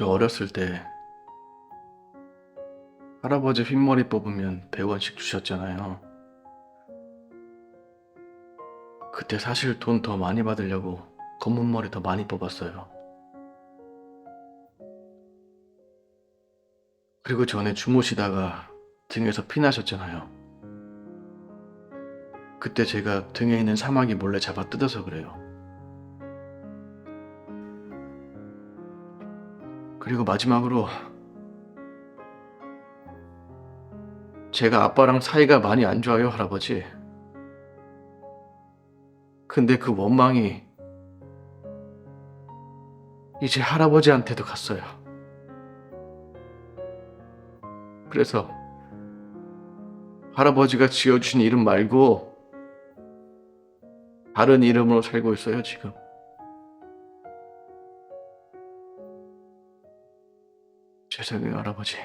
저 어렸을 때 할아버지 흰머리 뽑으면 100원씩 주셨잖아요. 그때 사실 돈 더 많이 받으려고 검은 머리 더 많이 뽑았어요. 그리고 전에 주무시다가 등에서 피 나셨잖아요. 그때 제가 등에 있는 사마귀 몰래 잡아 뜯어서 그래요. 그리고 마지막으로 제가 아빠랑 사이가 많이 안 좋아요, 할아버지. 근데 그 원망이 이제 할아버지한테도 갔어요. 그래서 할아버지가 지어주신 이름 말고 다른 이름으로 살고 있어요, 지금. 죄송해요, 할아버지.